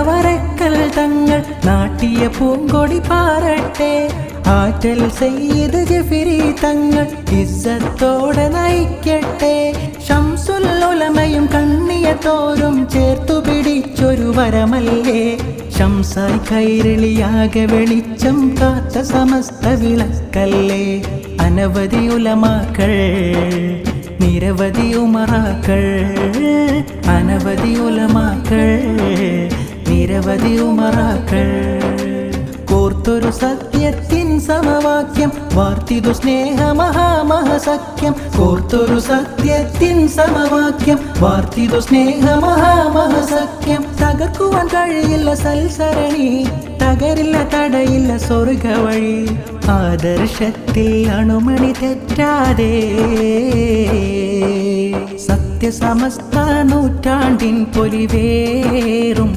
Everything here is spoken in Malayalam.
അനവരക്കൽ തങ്ങൾ നാട്ടിയ പൂങ്കൊടി പാറട്ടെ. ആറ്റൽ സെയ്ത് ജഫിരി തങ്ങൾ ഇസ്സത്തോടെ നയിക്കട്ടെ. ഷംസുല്ലൊലമയും കണ്ണിയ തോറും ചേർത്തു പിടിച്ചൊരു വരമല്ലേ. ശംസായി കൈരളിയാകെ വെളിച്ചം കാത്ത സമസ്ത വിളക്കല്ലേ. അനവധി ഉലമാക്കൾ നിരവധി ഉമറാക്കൾ അനവധി ഉലമാക്കൾ. നിരവധി ഉമറാക്കൾ. കോർത്തൊരു സത്യത്തിൻ സമവാക്യം വാർത്തിതു സ്നേഹമഹാമഹസഖ്യം. കോർത്തൊരു സത്യത്തിൻ സമവാക്യം വാർത്തിതു സ്നേഹമഹാമഹസഖ്യം. തകർക്കുവാൻ കഴിയില്ല സൽസരണി തകരില്ല തടയില്ല സ്വർഗ വഴി ആദർശത്തിൽ അണുമണി തെറ്റാതെ. സത്യസമസ്ത നൂറ്റാണ്ടിൻ പൊലിവേറും